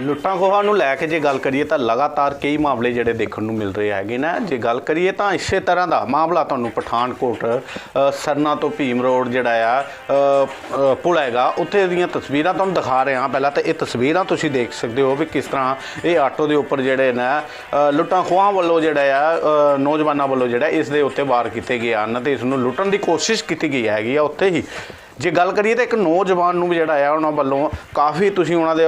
ਲੁੱਟਾਂ ਖੋਹਾਂ ਨੂੰ ਲੈ ਕੇ ਜੇ ਗੱਲ ਕਰੀਏ ਤਾਂ ਲਗਾਤਾਰ ਕਈ ਮਾਮਲੇ ਜਿਹੜੇ ਦੇਖਣ ਨੂੰ ਮਿਲ ਰਹੇ ਹੈਗੇ ਨਾ। ਜੇ ਗੱਲ ਕਰੀਏ ਤਾਂ ਇਸੇ ਤਰ੍ਹਾਂ ਦਾ ਮਾਮਲਾ ਤੁਹਾਨੂੰ ਪਠਾਨਕੋਟ ਸਰਨਾ ਤੋਂ ਭੀਮ ਰੋਡ ਜਿਹੜਾ ਆ ਅ, ਪੁਲ ਹੈਗਾ ਉੱਥੇ ਦੀਆਂ ਤਸਵੀਰਾਂ ਤੁਹਾਨੂੰ ਦਿਖਾ ਰਹੇ ਹਾਂ ਪਹਿਲਾਂ। ਤਾਂ ਇਹ ਤਸਵੀਰਾਂ ਤੁਸੀਂ ਦੇਖ ਸਕਦੇ ਹੋ ਵੀ ਕਿਸ ਤਰ੍ਹਾਂ ਇਹ ਆਟੋ ਦੇ ਉੱਪਰ ਜਿਹੜੇ ਨੇ ਲੁੱਟਾਂ ਖੋਹਾਂ ਵੱਲੋਂ ਜਿਹੜਾ ਆ ਨੌਜਵਾਨਾਂ ਵੱਲੋਂ ਜਿਹੜਾ ਇਸ ਦੇ ਉੱਤੇ ਵਾਰ ਕੀਤੇ ਗਏ ਹਨ ਤੇ ਇਸ ਨੂੰ ਲੁੱਟਣ ਦੀ ਕੋਸ਼ਿਸ਼ ਕੀਤੀ ਗਈ ਹੈਗੀ ਆ ਉੱਥੇ ਹੀ। ਜੇ ਗੱਲ ਕਰੀਏ ਤਾਂ ਇੱਕ ਨੌਜਵਾਨ ਨੂੰ ਵੀ ਜਿਹੜਾ ਆ, ਉਹਨਾਂ ਵੱਲੋਂ ਕਾਫੀ ਤੁਸੀਂ ਉਹਨਾਂ ਦੇ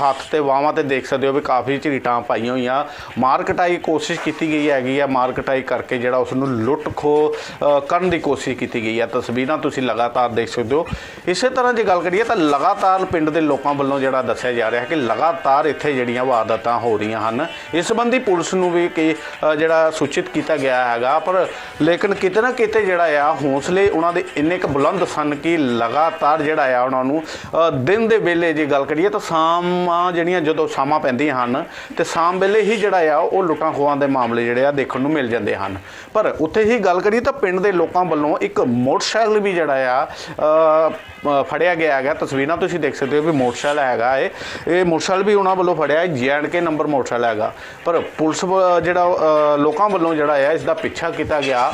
ਹੱਥ ਤੇ ਬਾਹਾਂ ਤੇ ਦੇਖ ਸਕਦੇ ਹੋ ਵੀ ਕਾਫੀ ਝਰੀਟਾਂ ਪਾਈਆਂ ਹੋਈਆਂ। ਮਾਰ ਕਟਾਈ ਕੋਸ਼ਿਸ਼ ਕੀਤੀ ਗਈ ਹੈਗੀ ਆ ਮਾਰ ਕਟਾਈ ਕਰਕੇ ਜਿਹੜਾ ਉਸ ਨੂੰ ਲੁੱਟ ਖੋ ਕਰਨ ਦੀ ਕੋਸ਼ਿਸ਼ ਕੀਤੀ ਗਈ ਆ। ਤਸਵੀਰਾਂ ਤੁਸੀਂ ਲਗਾਤਾਰ ਦੇਖ ਸਕਦੇ ਹੋ। ਇਸੇ ਤਰ੍ਹਾਂ ਜੇ ਗੱਲ ਕਰੀਏ ਤਾਂ ਲਗਾਤਾਰ ਪਿੰਡ ਦੇ ਲੋਕਾਂ ਵੱਲੋਂ ਜਿਹੜਾ ਦੱਸਿਆ ਜਾ ਰਿਹਾ ਹੈ ਕਿ ਲਗਾਤਾਰ ਇੱਥੇ ਜਿਹੜੀਆਂ ਵਾਰਦਾਤਾਂ ਹੋ ਰਹੀਆਂ ਹਨ, ਇਸ ਸੰਬੰਧੀ ਪੁਲਿਸ ਨੂੰ ਵੀ ਕਿ ਜਿਹੜਾ ਸੂਚਿਤ ਕੀਤਾ ਗਿਆ ਹੈਗਾ। ਪਰ ਲੇਕਿਨ ਕਿਤੇ ਨਾ ਕਿਤੇ ਜਿਹੜਾ ਆ, ਹੌਸਲੇ ਉਹਨਾਂ ਦੇ ਇੰਨੇ ਕੁ ਬੁਲੰਦ ਸਨ ਕਿ ਲਗਾਤਾਰ ਜਿਹੜਾ ਆ ਉਹਨਾਂ ਨੂੰ ਦਿਨ ਦੇ ਵੇਲੇ ਜੇ ਗੱਲ ਕਰੀਏ ਤਾਂ ਸ਼ਾਮਾਂ ਜਿਹੜੀਆਂ ਜਦੋਂ ਸ਼ਾਮਾਂ ਪੈਂਦੀਆਂ ਹਨ ਤੇ ਸ਼ਾਮ ਵੇਲੇ ਹੀ ਜਿਹੜਾ ਆ ਉਹ ਲੁੱਟਾਂ ਖੋਹਾਂ ਦੇ ਮਾਮਲੇ ਜਿਹੜੇ ਆ ਦੇਖਣ ਨੂੰ ਮਿਲ ਜਾਂਦੇ ਹਨ। ਪਰ ਉੱਥੇ ਹੀ ਗੱਲ ਕਰੀਏ ਤਾਂ ਪਿੰਡ ਦੇ ਲੋਕਾਂ ਵੱਲੋਂ ਇੱਕ ਮੋਟਰਸਾਈਕਲ ਵੀ ਜਿਹੜਾ ਆ ਫੜਿਆ ਗਿਆ ਹੈਗਾ। ਤਸਵੀਰਾਂ ਤੁਸੀਂ ਦੇਖ ਸਕਦੇ ਹੋ ਵੀ ਮੋਟਰਸਾਈਕਲ ਹੈਗਾ ਇਹ। ਇਹ ਮੋਟਰਸਾਈਕਲ ਵੀ ਉਹਨਾਂ ਵੱਲੋਂ ਫੜਿਆ ਕੇ ਨੰਬਰ ਮੋਟਰਸਾਈਕਲ ਹੈਗਾ। ਪਰ ਪੁਲਿਸ ਵ- ਜਿਹੜਾ ਲੋਕਾਂ ਵੱਲੋਂ ਜਿਹੜਾ ਆ, ਇਸ ਦਾ ਪਿੱਛਾ ਕੀਤਾ ਗਿਆ।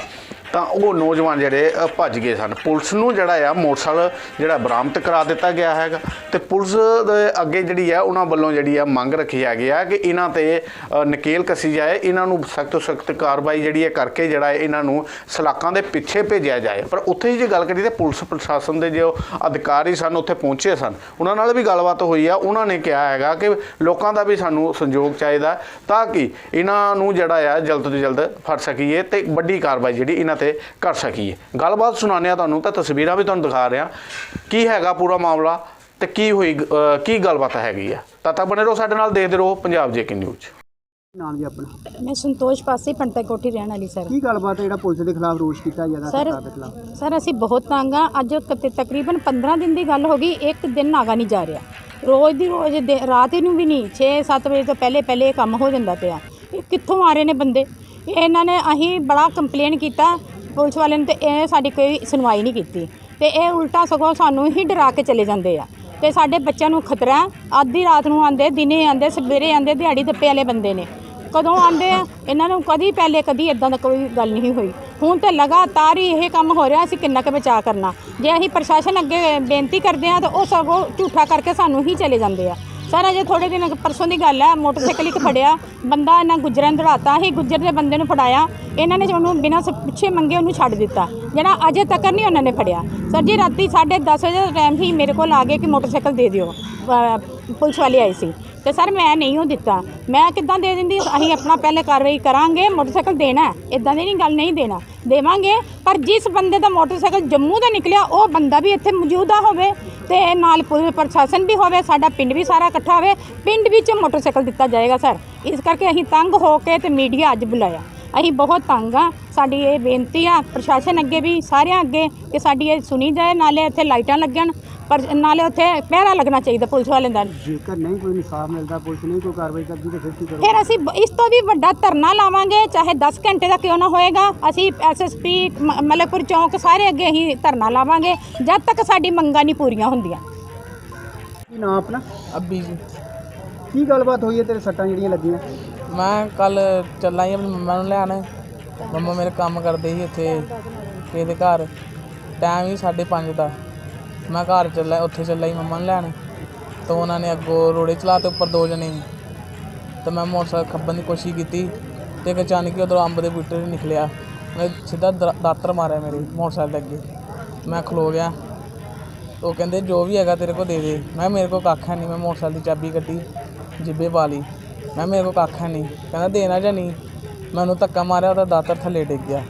ਤਾਂ ਉਹ ਨੌਜਵਾਨ ਜਿਹੜੇ ਭੱਜ ਗਏ ਸਨ। ਪੁਲਿਸ ਨੂੰ ਜਿਹੜਾ ਆ, ਮੋਟਰਸਾਈਕਲ ਜਿਹੜਾ ਬਰਾਮਦ ਕਰਾ ਦਿੱਤਾ ਗਿਆ ਹੈਗਾ। ਤੇ ਪੁਲਿਸ ਦੇ ਅੱਗੇ ਜਿਹੜੀ ਆ, ਉਹਨਾਂ ਵੱਲੋਂ ਜਿਹੜੀ ਆ, ਮੰਗ ਰੱਖੀ ਹੈਗੀ ਆ ਕਿ ਇਹਨਾਂ ਤੇ ਨਕੇਲ ਕੱਸੀ ਜਾਏ। ਇਹਨਾਂ ਨੂੰ ਸਖਤ ਤੋਂ ਸਖਤ ਕਾਰਵਾਈ ਜਿਹੜੀ ਹੈ ਕਰਕੇ ਜਿਹੜਾ ਹੈ ਇਹਨਾਂ ਨੂੰ ਸਲਾਕਾਂ ਦੇ ਪਿੱਛੇ ਭੇਜਿਆ ਜਾਏ। ਪਰ ਉੱਥੇ ਹੀ ਜੇ ਗੱਲ ਕਰੀਏ ਤਾਂ ਪੁਲਿਸ ਪ੍ਰਸ਼ਾਸਨ ਦੇ ਜੋ ਅਧਿਕਾਰੀ ਸਨ, ਉੱਥੇ ਪਹੁੰਚੇ ਸਨ। ਉਹਨਾਂ ਨਾਲ ਵੀ ਗੱਲਬਾਤ ਹੋਈ ਆ। ਉਹਨਾਂ ਨੇ ਕਿਹਾ ਹੈਗਾ ਕਿ ਲੋਕਾਂ ਦਾ ਵੀ ਸਾਨੂੰ ਸੰਯੋਗ ਚਾਹੀਦਾ ਤਾਂ ਕਿ ਇਹਨਾਂ ਨੂੰ ਜਿਹੜਾ ਆ, ਜਲਦ ਤੋਂ ਜਲਦ ਫੜ ਸਕੀਏ ਤੇ ਵੱਡੀ ਕਾਰਵਾਈ ਜਿਹੜੀ ਇਹਨਾਂ ਤੇ ਕਰ ਸਕੀਏ। ਗੱਲਬਾਤ ਸੁਣਾਉਂਦੇ ਆ ਤੁਹਾਨੂੰ ਤਾਂ ਤਸਵੀਰਾਂ ਵੀ ਤੁਹਾਨੂੰ ਦਿਖਾ ਰਿਹਾ। ਕੀ ਹੈਗਾ ਪੂਰਾ ਮਾਮਲਾ ਤੇ ਕੀ ਹੋਈ ਕੀ ਗੱਲਬਾਤ ਹੈਗੀ ਆ? ਤਾਂ ਤੱਕ ਬਣੇ ਰਹੋ ਸਾਡੇ ਨਾਲ ਦੇਖਦੇ ਰਹੋ ਪੰਜਾਬ ਜੇਕੇ ਨਿਊਜ਼। ਨਾਮ ਜੀ ਆਪਣਾ। ਮੈਂ ਸੰਤੋਸ਼ ਪਾਸੀ ਪੰਟਾ ਕੋਠੀ ਰਹਿਣ ਵਾਲੀ ਸਰ। ਕੀ ਗੱਲਬਾਤ ਹੈ ਜਿਹੜਾ ਪੁਲਿਸ ਦੇ ਖਿਲਾਫ ਰੋਸ਼ ਕੀਤਾ ਜਾਂਦਾ ਸਰ ਸਰਕਾਰ ਦੇ ਖਿਲਾਫ? ਸਰ ਅਸੀਂ ਬਹੁਤ ਤੰਗ ਆ। ਅੱਜ ਤਕਰੀਬਨ 15 ਦਿਨ ਦੀ ਗੱਲ ਹੋ ਗਈ ਇੱਕ ਦਿਨ ਨਾਗਾ ਨਹੀਂ ਜਾ ਰਿਹਾ। ਰੋਜ਼ ਦੀ ਰੋਜ਼ ਰਾਤ ਨੂੰ ਵੀ ਨਹੀਂ 6-7 ਵਜੇ ਤੋਂ ਪਹਿਲੇ ਪਹਿਲੇ ਇਹ ਕੰਮ ਹੋ ਜਾਂਦਾ ਪਿਆ। ਇਹ ਕਿੱਥੋਂ ਆ ਰਹੇ ਨੇ ਬੰਦੇ? ਇਹ ਇਹਨਾਂ ਨੇ ਅਸੀਂ ਬੜਾ ਕੰਪਲੇਨ ਕੀਤਾ। ਪੁਲਿਸ ਵਾਲੇ ਨੇ ਤੇ ਇਹ ਸਾਡੀ ਕੋਈ ਸੁਣਵਾਈ ਨਹੀਂ ਕੀਤੀ। ਤੇ ਇਹ ਉਲਟਾ ਸਗੋਂ ਸਾਨੂੰ ਹੀ ਡਰਾ ਕੇ ਚਲੇ ਜਾਂਦੇ ਆ। ਤੇ ਸਾਡੇ ਬੱਚਿਆਂ ਨੂੰ ਖਤਰਾ ਅੱਧੀ ਰਾਤ ਨੂੰ ਆਂਦੇ ਦਿਨੇ ਆਂਦੇ ਸਵੇਰੇ ਆਂਦੇ ਦਿਹਾੜੀ ਦੱਪੇ ਵਾਲੇ ਬੰਦੇ ਨੇ। ਕਦੋਂ ਆਂਦੇ ਆ, ਇਹਨਾਂ ਨੂੰ ਕਦੀ ਪਹਿਲੇ ਕਦੀ ਇਦਾਂ ਦਾ ਕੋਈ ਗੱਲ ਨਹੀਂ ਹੋਈ। ਹੁਣ ਤੇ ਲਗਾਤਾਰ ਹੀ ਇਹ ਕੰਮ ਹੋ ਰਿਹਾ ਅਸੀਂ ਕਿੰਨਾ ਕੁ ਬਚਾ ਕਰਨਾ। ਜੇ ਅਸੀਂ ਪ੍ਰਸ਼ਾਸਨ ਅੱਗੇ ਬੇਨਤੀ ਕਰਦੇ ਆ ਤਾਂ ਉਹ ਸਗੋਂ ਝੂਠਾ ਕਰਕੇ ਸਾਨੂੰ ਹੀ ਚਲੇ ਜਾਂਦੇ ਆ। ਸਰ ਅਜੇ ਥੋੜੇ ਦਿਨ ਪਰਸੋਂ ਦੀ ਗੱਲ ਹੈ, ਮੋਟਰਸਾਈਕਲ ਇੱਕ ਫੜਿਆ, ਬੰਦਾ ਇਹਨਾਂ ਗੁੱਜਰਾਂ ਨੂੰ ਦੜਾਤਾ ਹੀ ਗੁੱਜਰ ਦੇ ਬੰਦੇ ਨੂੰ ਫੜਾਇਆ, ਇਹਨਾਂ ਨੇ ਉਹਨੂੰ ਬਿਨਾਂ ਸ- ਪੁੱਛੇ ਮੰਗੇ ਉਹਨੂੰ ਛੱਡ ਦਿੱਤਾ, ਜਿਹੜਾ ਅਜੇ ਤੱਕ ਨਹੀਂ ਉਹਨਾਂ ਨੇ ਫੜਿਆ। ਸਰ ਜੀ, ਰਾਤੀ 10:30 ਵਜੇ ਦਾ ਟਾਈਮ ਹੀ ਮੇਰੇ ਕੋਲ ਆ ਗਏ ਕਿ ਮੋਟਰਸਾਈਕਲ ਦੇ ਦਿਓ ਪੁਲਿਸ ਵਾਲੇ ਆਏ ਸੀ। ਤੇ ਸਰ ਮੈਂ ਨਹੀਂ ਉਹ ਦਿੱਤਾ। ਮੈਂ ਕਿੱਦਾਂ ਦੇ ਦਿੰਦੀ? ਅਸੀਂ ਆਪਣਾ ਪਹਿਲੇ ਕਾਰਵਾਈ ਕਰਾਂਗੇ, ਮੋਟਰਸਾਈਕਲ ਦੇਣਾ ਇਦਾਂ ਦੀ ਨਹੀਂ ਗੱਲ ਨਹੀਂ ਦੇਣਾ। ਦੇਵਾਂਗੇ, ਪਰ ਜਿਸ ਬੰਦੇ ਦਾ ਮੋਟਰਸਾਈਕਲ ਜੰਮੂ ਦਾ ਨਿਕਲਿਆ, ਉਹ ਬੰਦਾ ਵੀ ਇੱਥੇ ਮੌਜੂਦਾ ਹੋਵੇ ਤੇ ਨਾਲ ਪੁਲਿਸ ਪ੍ਰਸ਼ਾਸਨ ਵੀ ਹੋਵੇ, ਸਾਡਾ ਪਿੰਡ ਵੀ ਸਾਰਾ ਇਕੱਠਾ ਹੋਵੇ। ਪਿੰਡ ਵਿੱਚ ਮੋਟਰਸਾਈਕਲ ਦਿੱਤਾ ਜਾਏਗਾ, ਸਰ। ਇਸ ਕਰਕੇ ਅਸੀਂ ਤੰਗ ਹੋ ਕੇ ਤੇ ਮੀਡੀਆ ਅੱਜ ਬੁਲਾਇਆ। ਅਸੀਂ ਬਹੁਤ ਤੰਗ ਆ। ਸਾਡੀ ਇਹ ਬੇਨਤੀ ਆ ਪ੍ਰਸ਼ਾਸਨ ਅੱਗੇ ਵੀ ਸਾਰਿਆਂ ਅੱਗੇ ਕਿ ਸਾਡੀ ਇਹ ਸੁਣੀ ਜਾਏ ਨਾਲੇ ਇੱਥੇ ਲਾਈਟਾਂ ਲੱਗਣ ਪਰ ਨਾਲੇ ਉੱਥੇ ਪਹਿਰਾ ਲੱਗਣਾ ਚਾਹੀਦਾ ਪੁਲਿਸ ਵਾਲਿਆਂ ਦਾ। ਜੇਕਰ ਨਹੀਂ ਕੋਈ ਇਨਸਾਫ ਮਿਲਦਾ ਪੁਲਿਸ ਨਹੀਂ ਕੋਈ ਕਾਰਵਾਈ ਕਰਦੀ ਤਾਂ ਫਿਰ ਕੀ ਕਰੋ ਫਿਰ ਅਸੀਂ ਬ- ਇਸ ਤੋਂ ਵੀ ਵੱਡਾ ਧਰਨਾ ਲਾਵਾਂਗੇ ਚਾਹੇ 10 ਘੰਟੇ ਦਾ ਕਿਉਂ ਨਾ ਹੋਏਗਾ ਅਸੀਂ ਐਸਐਸਪੀ ਮਲਕਪੁਰ ਚੌਂਕ ਸਾਰੇ ਅੱਗੇ ਅਸੀਂ ਧਰਨਾ ਲਾਵਾਂਗੇ ਜਦ ਤੱਕ ਸਾਡੀ ਮੰਗਾਂ ਨਹੀਂ ਪੂਰੀਆਂ ਹੁੰਦੀਆਂ। ਕੀ ਨਾਮ ਆਪਣਾ? ਅੱਬੀ ਜੀ। ਕੀ ਗੱਲਬਾਤ ਹੋਈ ਹੈ ਤੇਰੇ ਸੱਟਾਂ ਜਿਹੜੀਆਂ ਲੱਗੀਆਂ? ਮੈਂ ਕੱਲ ਚੱਲਾਂ ਸੀ ਆਪਣੀ ਮੰਮਾ ਨੂੰ ਲੈਣ। ਮੰਮਾ ਮੇਰੇ ਕੰਮ ਕਰਦੇ ਸੀ ਇੱਥੇ, ਕਿਸੇ ਦੇ ਘਰ। ਟਾਈਮ ਹੀ 5:30 ਦਾ। ਮੈਂ ਘਰ ਚੱਲਾ ਉੱਥੇ ਚੱਲਾ ਸੀ ਮੰਮਾ ਨੂੰ ਲੈਣ। ਤਾਂ ਉਹਨਾਂ ਨੇ ਅੱਗੋਂ ਰੋੜੇ ਚਲਾ ਤੇ ਉੱਪਰ ਦੋ ਜਣੇ ਸੀ ਤਾਂ ਮੈਂ ਮੋਟਰਸਾਈਕਲ ਖੱਬਣ ਦੀ ਕੋਸ਼ਿਸ਼ ਕੀਤੀ। ਤੇ ਇੱਕ ਅਚਾਨਕ ਹੀ ਉਧਰੋਂ ਅੰਬ ਦੇ ਬੂਟੇ ਤੋਂ ਨਿਕਲਿਆ। ਮੈਂ ਸਿੱਧਾ ਦਰ- ਦਾਤਰ ਮਾਰਿਆ ਮੇਰੇ ਮੋਟਰਸਾਈਕਲ ਦੇ ਅੱਗੇ। ਮੈਂ ਖਲੋ ਗਿਆ। ਉਹ ਕਹਿੰਦੇ, ਜੋ ਵੀ ਹੈਗਾ ਤੇਰੇ ਕੋਲ ਦੇ ਦੇ। ਮੈਂ ਮੇਰੇ ਕੋਲ ਕੱਖ ਹੈ ਨਹੀਂ। ਮੈਂ ਮੋਟਰਸਾਈਕਲ ਦੀ ਚਾਬੀ ਕੱਢੀ, ਜਿੱਬੇ ਪਾ ਲਈ। ਮੈਂ ਮੇਰੇ ਕੋਲ ਕੱਖ ਹੈ ਨਹੀਂ। ਕਹਿੰਦਾ, ਦੇਣਾ ਜਾਂ ਨਹੀਂ? ਮੈਂ ਉਹਨੂੰ ਧੱਕਾ ਮਾਰਿਆ, ਉਹਦਾ ਦਾਤਰ ਥੱਲੇ ਡਿੱਗ ਗਿਆ।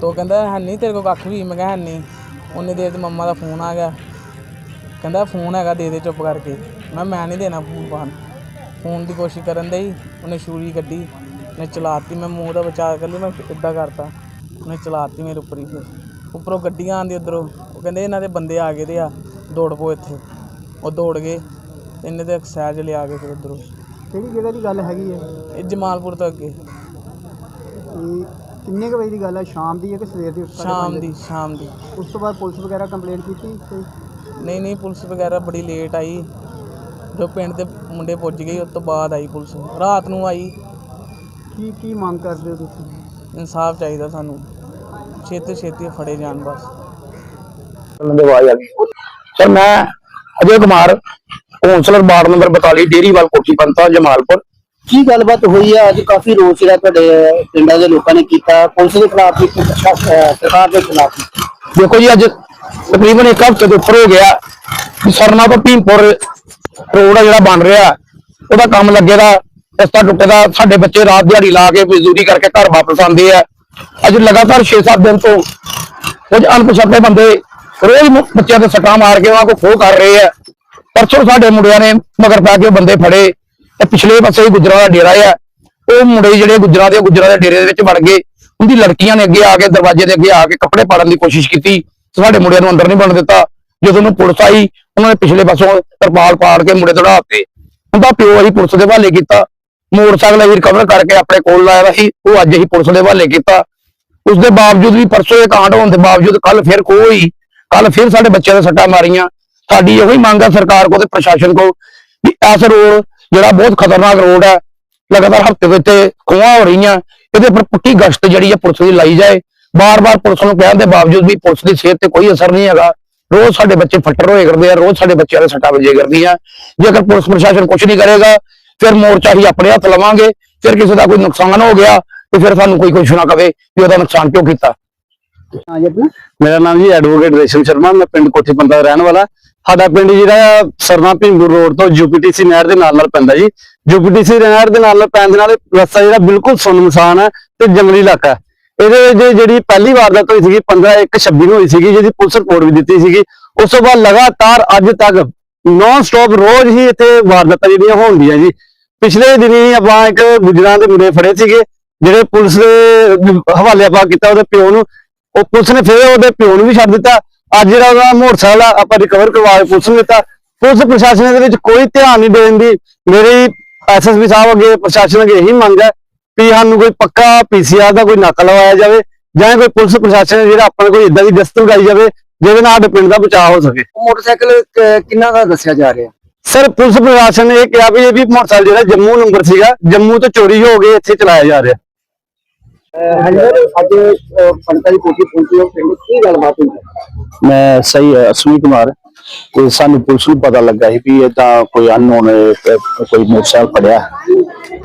ਤੋ ਕਹਿੰਦਾ, ਹੈ ਨਹੀਂ, ਤੇਰੇ ਕੋਲ ਕੱਖ ਵੀ? ਮੈਂ ਕਿਹਾ, ਹੈ ਨਹੀਂ। ਉਹਨੇ ਦੇਰ ਤੇ ਮੰਮਾ ਦਾ ਫੋਨ ਆ ਗਿਆ। ਕਹਿੰਦਾ, ਫੋਨ ਹੈਗਾ ਦੇ ਦੇ ਚੁੱਪ ਕਰਕੇ। ਮੈਂ ਮੈਂ ਨਹੀਂ ਦੇਣਾ ਫੋਨ ਬਾਹਰ। ਫੋਨ ਦੀ ਕੋਸ਼ਿਸ਼ ਕਰਨ ਦੇ ਹੀ ਉਹਨੇ ਛੁਰੀ ਕੱਢੀ, ਉਹਨੇ ਚਲਾਤੀ। ਮੈਂ ਮੂੰਹ ਦਾ ਬਚਾਅ ਕਰ ਲਈ ਮੈਂ ਇੱਦਾਂ ਕਰਤਾ। ਉਹਨੇ ਚਲਾਤੀ ਮੇਰੇ ਉੱਪਰ ਹੀ ਫਿਰ। ਉੱਪਰੋਂ ਗੱਡੀਆਂ ਆਂਦੀ ਉਧਰੋਂ। ਉਹ ਕਹਿੰਦੇ, ਇਹਨਾਂ ਦੇ ਬੰਦੇ ਆ ਗਏ ਦੇ ਆ, ਦੌੜ ਪੋ ਇੱਥੇ। ਉਹ ਦੌੜ ਗਏ। ਤੇ ਦੇ ਤੇ ਸਹਿਜ ਲਿਆ ਕੇ ਫਿਰ ਉਧਰੋਂ। ਕਿਹੜੀ ਜਗ੍ਹਾ ਦੀ ਗੱਲ ਹੈਗੀ ਹੈ? ਇਹ ਜਮਾਲਪੁਰ ਤੋਂ ਅੱਗੇ। ਇਹ ਕਿੰਨੇ ਕੁ ਵਜੇ ਦੀ ਗੱਲ ਹੈ? ਸ਼ਾਮ ਦੀ ਹੈ ਕਿ ਸਵੇਰ ਦੀ ਉਸ ਸ਼ਾਮ ਦੀ ਸ਼ਾਮ ਦੀ। ਉਸ ਤੋਂ ਬਾਅਦ ਪੁਲਿਸ ਵਗੈਰਾ ਕੰਪਲੇਂਟ ਕੀਤੀ ਤੇ ਨਹੀਂ ਨਹੀਂ ਪੁਲਿਸ ਵਗੈਰਾ ਬੜੀ ਲੇਟ ਆਈ। ਜੋ ਪਿੰਡ ਦੇ ਮੁੰਡੇ ਪੁੱਜ ਗਏ ਉਸ ਤੋਂ ਬਾਅਦ ਆਈ ਪੁਲਿਸ। ਰਾਤ ਨੂੰ ਆਈ। ਕੀ ਕੀ ਮੰਗ ਕਰਦੇ ਹੋ ਤੁਸੀਂ? ਇਨਸਾਫ ਚਾਹੀਦਾ ਸਾਨੂੰ। ਛੇਤੀ ਛੇਤੀ ਫੜੇ ਜਾਣ ਬਸ। ਉਹਨਾਂ ਦੇ ਆਵਾਜ਼ ਆ ਗਈ। ਸਰ ਮੈਂ Ajay Kumar councillor ward number 42 Deriwal ਕੋਠੀ ਪੰਤਾ ਜਮਾਲਪੁਰ। ਕੀ ਗੱਲਬਾਤ ਹੋਈ ਹੈ ਅੱਜ ਕਾਫੀ ਰੋਸ ਜਿਹੜਾ ਤੁਹਾਡੇ ਪਿੰਡਾਂ ਦੇ ਲੋਕਾਂ ਨੇ ਕੀਤਾ। ਪੁਲਿਸ ਦੇ ਖਿਲਾਫ ਵੀ ਸਰਕਾਰ ਦੇ ਖਿਲਾਫ ਦੇਖੋ ਜੀ ਅੱਜ ਤਕਰੀਬਨ ਇੱਕ ਹਫ਼ਤੇ ਤੋਂ ਉੱਪਰ ਹੋ ਗਿਆ ਸਰਨਾ ਤੋਂ ਭੀਮਪੁਰ ਰੋਡ ਜਿਹੜਾ ਬਣ ਰਿਹਾ। ਉਹਦਾ ਕੰਮ ਲੱਗੇ ਦਾ ਰਸਤਾ ਟੁੱਟੇ ਦਾ। ਸਾਡੇ ਬੱਚੇ ਰਾਤ ਦਿਹਾੜੀ ਲਾ ਕੇ ਮਜ਼ਦੂਰੀ ਕਰਕੇ ਘਰ ਵਾਪਸ ਆਉਂਦੇ ਆ। ਅੱਜ ਲਗਾਤਾਰ 6-7 ਦਿਨ ਤੋਂ ਕੁਝ ਅਣਪਛਾਤੇ ਬੰਦੇ ਰੋਜ਼ ਬੱਚਿਆਂ ਦੇ ਸੱਟਾਂ ਮਾਰ ਕੇ ਉਹਨਾਂ ਕੋ ਖੋਹ ਕਰ ਰਹੇ ਆ। ਪਰਸੋਂ ਸਾਡੇ ਮੁੰਡਿਆਂ ਨੇ ਮਗਰ ਪਾ ਕੇ ਬੰਦੇ ਫੜੇ ਤੇ ਪਿਛਲੇ ਪਾਸੇ ਗੁਜਰਾਂ ਦਾ ਡੇਰਾ ਆ। ਉਹ ਮੁੰਡੇ ਜਿਹੜੇ ਗੁਜਰਾਂ ਦੇ ਗੁਜਰਾਂ ਦੇ ਡੇਰੇ ਦੇ ਵਿੱਚ ਵੜ ਗਏ। ਉਹਦੀ ਲੜਕੀਆਂ ਨੇ ਅੱਗੇ ਆ ਕੇ ਦਰਵਾਜ਼ੇ ਦੇ ਅੱਗੇ ਆ ਕੇ ਕੱਪੜੇ ਪਾੜਨ ਦੀ ਕੋਸ਼ਿਸ਼ ਕੀਤੀ। ਸਾਡੇ ਮੁੰਡਿਆਂ ਨੂੰ ਅੰਦਰ ਨਹੀਂ ਬਣ ਦਿੱਤਾ। ਜਦੋਂ ਨੂੰ ਪੁਲਿਸ ਆਈ, ਉਹਨਾਂ ਨੇ ਪਿਛਲੇ ਪਾਸੋਂ ਤਰਪਾਲ ਪਾੜ ਕੇ ਮੁੰਡੇ ਦੜਾ ਦਿੱਤੇ। ਉਹਦਾ ਪਿਓ ਅਸੀਂ ਪੁਲਿਸ ਦੇ ਹਵਾਲੇ ਕੀਤਾ। ਮੋਟਰਸਾਈਕਲ ਅਸੀਂ ਰਿਕਵਰ ਕਰਕੇ ਆਪਣੇ ਕੋਲ ਲਾਇਆ ਸੀ। ਉਹ ਅੱਜ ਅਸੀਂ ਪੁਲਿਸ ਦੇ ਹਵਾਲੇ ਕੀਤਾ। ਉਸ ਦੇ ਬਾਵਜੂਦ ਵੀ ਪਰਸੋਂ ਇਹ ਕਾਂਡ ਹੋਣ ਦੇ ਬਾਵਜੂਦ ਕੱਲ ਫਿਰ ਕੋਈ ਕੱਲ ਫਿਰ ਸਾਡੇ ਬੱਚਿਆਂ ਦੇ ਸੱਟਾਂ ਮਾਰੀਆਂ। ਸਾਡੀ ਇਹੋ ਹੀ ਮੰਗ ਹੈ ਸਰਕਾਰ ਕੋਲ ਤੇ ਪ੍ਰਸ਼ਾਸਨ ਕੋਲ ਵੀ ਐਸ ਰੋਡ ਜਿਹੜਾ ਬਹੁਤ ਖਤਰਨਾਕ ਰੋਡ ਹੈ ਲਗਾਤਾਰ ਹਫ਼ਤੇ ਵਿੱਚ ਖੋਹਾਂ ਹੋ ਰਹੀਆਂ ਇਹਦੇ ਪਰ ਪੁੱਟੀ ਗਸ਼ਤ ਜਿਹੜੀ ਹੈ ਪੁਲਿਸ ਦੀ ਲਾਈ ਜਾਏ। ਬਾਰ-ਬਾਰ ਪੁਲਿਸ ਨੂੰ ਕਹਿਣ ਦੇ ਬਾਵਜੂਦ ਵੀ ਪੁਲਿਸ ਦੀ ਸਿਹਤ ਤੇ ਕੋਈ ਅਸਰ ਨਹੀਂ ਹੈਗਾ। ਰੋਜ਼ ਸਾਡੇ ਬੱਚੇ ਫੱਟਰ ਹੋਏ ਕਰਦੇ ਆ ਰੋਜ਼ ਸਾਡੇ ਬੱਚਿਆਂ ਦੇ ਸੱਟਾਂ ਵੱਜੇ ਕਰਦੀਆਂ। ਜੇਕਰ ਪੁਲਿਸ ਪ੍ਰਸ਼ਾਸਨ ਕੁਝ ਨਹੀਂ ਕਰੇਗਾ ਫਿਰ ਮੋਰਚਾ ਹੀ ਆਪਣੇ ਹੱਥ ਲਵਾਂਗੇ। ਫਿਰ ਕਿਸੇ ਦਾ ਕੋਈ ਨੁਕਸਾਨ ਹੋ ਗਿਆ ਤੇ ਫਿਰ ਸਾਨੂੰ ਕੋਈ ਕੁਛ ਨਾ ਕਵੇ ਵੀ ਉਹਦਾ ਨੁਕਸਾਨ ਕਿਉਂ ਕੀਤਾ। ਹਾਂ ਜੀ ਆਪਣਾ। ਮੇਰਾ ਨਾਮ ਜੀ ਐਡਵੋਕੇਟ ਰੇਸ਼ਮ ਸ਼ਰਮਾ ਮੈਂ ਪਿੰਡ ਕੋਠੀ ਪੰਦਾ ਦਾ ਰਹਿਣ ਵਾਲਾ। ਸਾਡਾ ਪਿੰਡ ਜਿਹੜਾ ਸਰਨਾ ਭੀਮਪੁਰ ਰੋਡ ਤੋਂ ਯੂਪੀਟੀਸੀ ਨਹਿਰ ਦੇ ਨਾਲ ਨਾਲ ਪੈਂਦਾ ਜੀ। ਯੂਪੀਟੀਸੀ ਨਹਿਰ ਦੇ ਨਾਲ ਨਾਲ ਪੈਣ ਦੇ ਨਾਲ ਰਸਤਾ ਜਿਹੜਾ ਬਿਲਕੁਲ ਸੁੰਨਮਸਾਨ ਹੈ ਤੇ ਜੰਗਲੀ ਇਲਾਕਾ ਹੈ। ਇਹਦੇ ਜਿਹੜੀ ਪਹਿਲੀ ਵਾਰਦਾਤ ਹੋਈ ਸੀਗੀ 15 1 26 ਨੂੰ ਹੋਈ ਸੀਗੀ, ਜਿਹਦੀ ਪੁਲਿਸ ਰਿਪੋਰਟ ਵੀ ਦਿੱਤੀ ਸੀਗੀ। ਉਸ ਤੋਂ ਬਾਅਦ ਲਗਾਤਾਰ ਅੱਜ ਤੱਕ ਨੌਨ ਸਟਾਪ ਰੋਜ਼ ਹੀ ਇੱਥੇ ਵਾਰਦਾਤਾਂ ਜਿਹੜੀਆਂ ਹੋਣਦੀਆਂ ਜੀ। ਪਿਛਲੇ ਦਿਨੀ ਆਪਾਂ ਇੱਕ ਗੁਜਰਾਂ ਦੇ ਮੁੰਡੇ ਫੜੇ ਸੀਗੇ, ਜਿਹੜੇ ਪੁਲਿਸ ਦੇ ਹਵਾਲੇ ਆਪਾਂ ਕੀਤਾ ਉਹਦੇ ਪਿਓ ਨੂੰ। ਉਹ ਪੁਲਿਸ ਨੇ ਫਿਰ ਉਹਦੇ ਪਿਓ ਨੂੰ ਵੀ ਛੱਡ ਦਿੱਤਾ। ਅੱਜ ਜਿਹੜਾ ਉਹਦਾ ਮੋਟਰਸਾਈਕਲ ਆ, ਆਪਾਂ ਰਿਕਵਰ ਕਰਵਾ ਕੇ ਪੁਲਿਸ ਨੂੰ ਦਿੱਤਾ। ਪੁਲਿਸ ਪ੍ਰਸ਼ਾਸਨ ਦੇ ਵਿੱਚ ਕੋਈ ਧਿਆਨ ਨਹੀਂ ਦੇਣ ਦੀ। ਮੇਰੀ ਐਸਐਸਪੀ ਸਾਹਿਬ ਅੱਗੇ ਪ੍ਰਸ਼ਾਸਨ ਅੱਗੇ ਇਹੀ ਮੰਗ ਹੈ ਵੀ ਸਾਨੂੰ ਕੋਈ ਪੱਕਾ ਪੀਸੀਆਰ ਦਾ ਕੋਈ ਨਕਲ ਲਵਾਇਆ ਜਾਵੇ ਜਾਂ ਕੋਈ ਪੁਲਿਸ ਪ੍ਰਸ਼ਾਸਨ ਜਿਹੜਾ ਆਪਾਂ ਨੂੰ ਕੋਈ ਇਦਾਂ ਦੀ ਗਸ਼ਤ ਲਗਾਈ ਜਾਵੇ ਜਿਹਦੇ ਨਾਲ ਸਾਡੇ ਪਿੰਡ ਦਾ ਬਚਾਅ ਹੋ ਸਕੇ। ਮੋਟਰਸਾਈਕਲ ਕਿੰਨਾ ਦਾ ਦੱਸਿਆ ਜਾ ਰਿਹਾ? ਸਰ ਪੁਲਿਸ ਪ੍ਰਸ਼ਾਸਨ ਨੇ ਇਹ ਕਿਹਾ ਵੀ ਇਹ ਵੀ ਮੋਟਰਸਾਈਕਲ ਜਿਹੜਾ ਜੰਮੂ ਨੰਬਰ ਸੀਗਾ ਜੰਮੂ ਤੋਂ ਚੋਰੀ ਹੋ ਕੇ ਇੱਥੇ ਚਲਾਇਆ ਜਾ ਰਿਹਾ। ਹੰਦਰ ਅੱਜ ਪੰਤਾ ਦੀ ਕੋਠੀ ਪਹੁੰਚੀ ਹੋ, ਪਿੰਡ ਕੀ ਗੱਲਬਾਤ ਹੋਈ? ਮੈਂ ਸਹੀ ਅਸ਼ਵਨੀ ਕੁਮਾਰ। ਤੇ ਸਾਨੂੰ ਪੁਲਿਸ ਨੂੰ ਪਤਾ ਲੱਗਾ ਸੀ ਵੀ ਇਹ ਤਾਂ ਕੋਈ ਅਨਨੋਨ ਕੋਈ ਮੋਟਰਸਾਈਕਲ ਫੜਿਆ।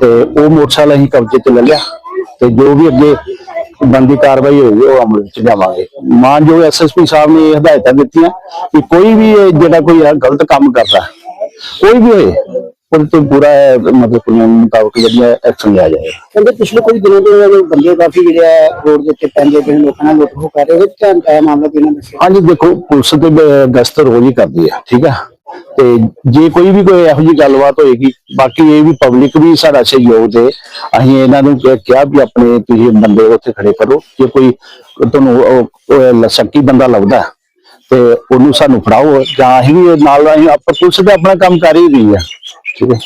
ਤੇ ਉਹ ਮੋਟਰਸਾਈਕਲ ਅਸੀਂ ਕਬਜ਼ੇ 'ਚ ਲੈ ਲਿਆ। ਤੇ ਜੋ ਵੀ ਅੱਗੇ ਬੰਦੀ ਕਾਰਵਾਈ ਹੋਊਗੀ, ਉਹ ਅਮਲ ਵਿੱਚ ਲਿਆਵਾਂਗੇ। ਮਾਨਯੋਗ ਐਸਐਸਪੀ ਸਾਹਿਬ ਨੇ ਇਹ ਹਦਾਇਤਾਂ ਦਿੱਤੀਆਂ ਕਿ ਕੋਈ ਵੀ ਇਹ ਜਿਹੜਾ ਕੋਈ ਗਲਤ ਕੰਮ ਕਰਦਾ, ਕੋਈ ਵੀ ਹੋਏ ਉਹਦੇ ਤੇ ਪੂਰਾ ਮਤਲਬ ਕਾਨੂੰਨ ਮੁਤਾਬਕ ਜਿਹੜੀ ਐਕਸ਼ਨ ਲਿਆ ਜਾਏ। ਕਹਿੰਦੇ ਪਿਛਲੇ ਕੁਝ ਦਿਨਾਂ ਤੋਂ ਇਹ ਬੰਦੇ ਕਾਫੀ ਜਿਹੜੇ ਆ ਰੋਡ ਦੇ ਉੱਤੇ ਪੈਂਦੇ ਪਏ ਲੋਕਾਂ ਨਾਲ ਲੁੱਟ ਖੋਹ ਕਰ ਰਹੇ ਵਿੱਚ ਧਿਆਨ ਆਇਆ ਮਾਮਲਾ ਕਿਹਨਾਂ ਦੱਸਿਆ ਹਾਂਜੀ ਦੇਖੋ ਪੁਲਿਸ ਤੇ ਰੋਜ਼ ਹੀ ਕਰਦੀ ਹੈ ਠੀਕ ਹੈ ਤੇ ਜੇ ਕੋਈ ਵੀ ਕੋਈ ਇਹੋ ਜਿਹੀ ਗੱਲਬਾਤ ਹੋਏਗੀ ਬਾਕੀ ਇਹ ਵੀ ਪਬਲਿਕ ਵੀ ਸਾਡਾ ਸਹਿਯੋਗ ਦੇ। ਅਸੀਂ ਇਹਨਾਂ ਨੂੰ ਕਿਹਾ- ਵੀ ਆਪਣੇ ਤੁਸੀਂ ਬੰਦੇ ਉੱਥੇ ਖੜੇ ਕਰੋ। ਜੇ ਕੋਈ ਤੁਹਾਨੂੰ ਸ਼ੱਕੀ ਬੰਦਾ ਲੱਭਦਾ ਤੇ ਉਹਨੂੰ ਸਾਨੂੰ ਫੜਾਓ। ਜਾਂ ਅਸੀਂ ਵੀ ਨਾਲ ਆਪਾਂ ਪੁਲਿਸ ਦਾ ਆਪਣਾ ਕੰਮ ਕਰ ਹੀ ਰਹੀ ਹੈ ਠੀਕ ਹੈ